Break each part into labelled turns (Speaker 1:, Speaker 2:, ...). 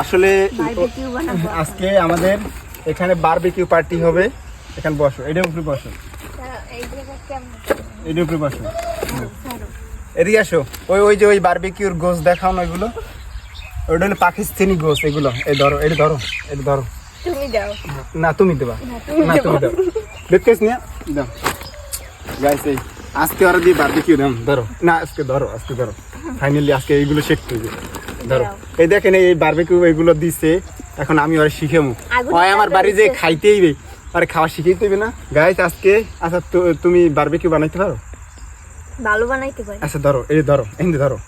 Speaker 1: আসলে আজকে আমাদের এখানে বারবিকিউ পার্টি হবে। এখানে বসো এটার উপরে বসো। এটার উপরে বসো।
Speaker 2: ছাড়ো।
Speaker 1: এদিকে আসো। ওই ওই যে ওই বারবিকিউর গোস দেখাও না এগুলো? ওইটা হলো পাকিস্তানি গোস এগুলো। এই ধরো এটা ধরো এটা ধরো।
Speaker 2: তুমি দাও।
Speaker 1: না তুমি দেবা।
Speaker 2: না তুমি
Speaker 1: না দাও। দেখতেছ নিয়ে দাও। গাইস এই আজকে ওরা দিয়ে বারবিকিউ দাম ধরো। না আজকে ধরো আজকে ধরো। ফাইনালি আজকে এইগুলো শিখতে হবে। ধরো। এই দেখেন এই বারবিকিউ এগুলো দিছে এখন আমি ওরা শিখেমু। হয় আমার বাড়ি যে। খাইতেই আরে খাওয়া শিখাইতে হবে না। গাইস আজকে আচ্ছা তুমি বারবিকিউ বানাইতে পারো?
Speaker 2: ভালো বানাইতে পারি।
Speaker 1: আচ্ছা ধরো এই ধরো এই ধরো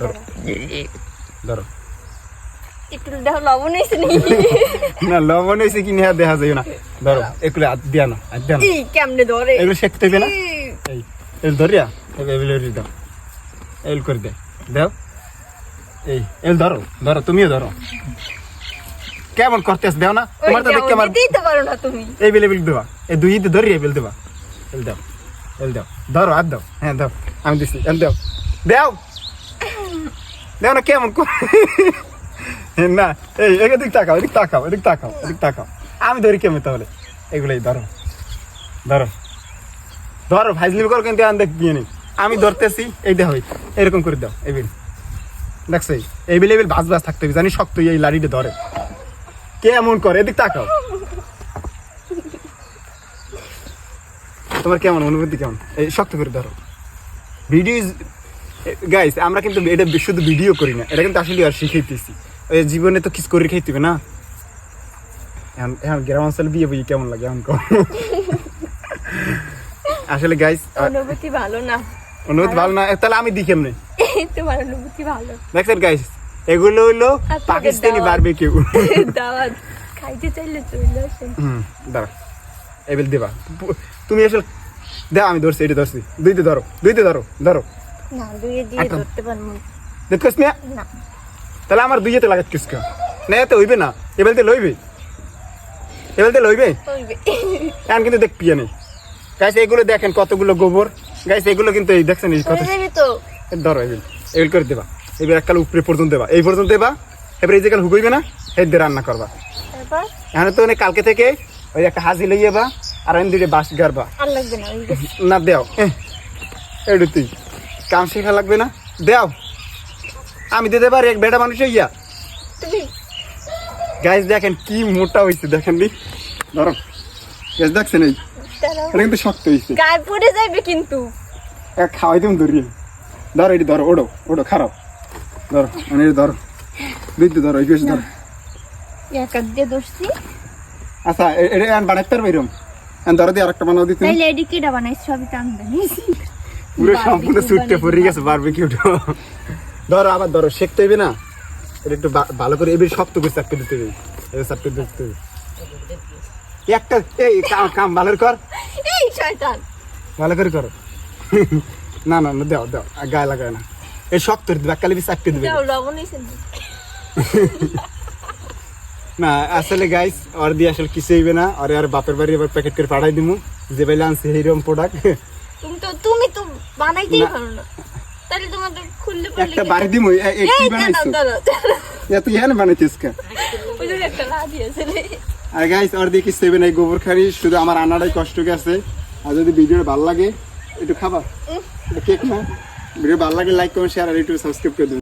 Speaker 1: ধরো ধরো।
Speaker 2: একটু দেখো লবণ হয়েছে নি
Speaker 1: না লবণ কি নেওয়া দেখা যায় না। ধরো এগুলো হাত দিয়া না হাত দিয়া না
Speaker 2: ই, কেমনে ধরে?
Speaker 1: এগুলো শিখতে হবে না? এই ধরিয়া দাও। করে দে দাও। এই এল ধরো ধরো তুমিও ধরো। কেমন করতেছ দেও না? তোমার তো দেখে আমার
Speaker 2: দিতেই পারো না তুমি।
Speaker 1: এই বেলে বেল দেবা। এই দুই ইতে ধরি বেল দেবা। এল দাও এল দাও। ধরো হাত দাও। হ্যাঁ দাও। আমি দিছি এল দাও। দাও। দাও না কেমন না এই এদিক তাকাও এদিক তাকাও এদিক তাকাও এদিক তাকাও। আমি ধরি কেমন তাহলে? এগুলাই ধরো। ধরো। ধরো ভাইজলি কর কিন্তু আন দেখ বিয়ে নেই আমি ধরতেছি এই দেখো এরকম করে দাও এই বিল। দেখছ, এই? এই বিলে বিল বাজ বাজ থাকতে হবে, জানি শক্ত এই লাড়িটা ধরে। কে এমন করে? এদিক তাকাও। তোমার কেমন, অনুভূতি কেমন? এই শক্ত করে ধরো। ভিডিও গাইস আমরা কিন্তু এটা শুধু ভিডিও করি না, এটা কিন্তু আসলে আর শিখাইতেছি। জীবনে তো কিছু করে খাইতে না। এখন এখন গ্রাম অঞ্চলে বিয়ে বই কেমন লাগে, এখন আসলে গাইস
Speaker 2: অনুভূতি ভালো না।
Speaker 1: অনুভূতি ভালো না তাহলে আমি দিই কেমনে?
Speaker 2: তোমার অনুভূতি ভালো।
Speaker 1: দেখছেন গাইস এগুলো হইল পাকিস্তানি
Speaker 2: দাওয়াত।
Speaker 1: বারবে কেউ
Speaker 2: দাওয়াত। খাইতে চাইলে চলে আসেন।
Speaker 1: দাঁড়া এবেল দেবা। তুমি আসলে দাও আমি ধরছি এটা ধরছি। দুইতে ধরো দুইতে ধরো ধরো।
Speaker 2: না দুয়ে দিয়ে ধরতে পারব
Speaker 1: দেখছিস
Speaker 2: না।
Speaker 1: তাহলে আমার দুইতে লাগাত কিসকা না এতে হইবে না। এবেলতে লইবে। এবেলতে লইবে? এখন কিন্তু দেখ পিয়া নেই। গাইস এগুলো দেখেন কতগুলো গোবর। গাইস এগুলো কিন্তু এই দেখছেন এই এই ধরো এবেল এবেল করে দেবা। এবার এককাল উপরে পর্যন্ত দেবা। এই পর্যন্ত দেবা। এবার এই যে কাল হুকইবে না এই দিয়ে রান্না করবা। এখানে তো কালকে থেকে ওই একটা হাজি লইয়ে বা আর আমি দুইটা বাস
Speaker 2: লাগবে না
Speaker 1: না দেও। এটু তুই। কাম শেখা লাগবে না। দেও। আমি দিতে পারি এক বেটা মানুষ ইয়া গাইস দেখেন কি মোটা হয়েছে দেখেন দি ধরো। গাছ দেখছেন এই। এটা কিন্তু শক্ত হয়েছে
Speaker 2: গায়ে পড়ে যাবে কিন্তু।
Speaker 1: খাওয়াই তুমি ধরো এটি ধরো ওড়ো ওড়ো খারাপ। ধরো মানে এটা ধরো। ধরো এই বেশি ধরো।
Speaker 2: এক দিয়ে
Speaker 1: আচ্ছা এটা বানাইতে পারব এরকম ধরো দিয়ে আরেকটা বানাও দিতে।
Speaker 2: কিটা বানাইছি? সবই তো আমি বানাইছি
Speaker 1: পুরো সম্পূর্ণ সুটটা গেছে বারবিকিউটা ধরো আবার ধরো শেখতে হবে না। এটা একটু ভালো করে এবার শক্ত করে দিতে হবে। দিতে হবে। একটা এই কাম কাম ভালো কর।
Speaker 2: শয়তান।
Speaker 1: ভালো করে করো। না না না দাও দাও গায়ে লাগায় না। এই শক্ত দিবে কালি দিবে।
Speaker 2: যাও লবণ হয়েছে না।
Speaker 1: আসলে গাইস আর দিয়ে আসলে কিছু হইবে না। আর আর বাপের বাড়ি এবার প্যাকেট করে পাঠাই দিমু। যে বেলে আনছে এইরকম প্রোডাক্ট
Speaker 2: তুমি তো তুমি তো বানাইতেই পারো না। তাহলে তোমাদের খুললে পড়লে
Speaker 1: একটা বাড়ি দিমু এ- এ- কি বানাইছো? বানাইছিস কা
Speaker 2: ওই একটা লাঠি আছে
Speaker 1: আর গাইস আর দেখি সেভেন এই গোবর খাড়ি শুধু আমার আনাটাই কষ্ট গেছে। আর যদি ভিডিওটা ভালো লাগে একটু খাবা। কেক না ভিডিও ভালো লাগে লাইক কমেন্ট শেয়ার আর একটু সাবস্ক্রাইব করে দেবেন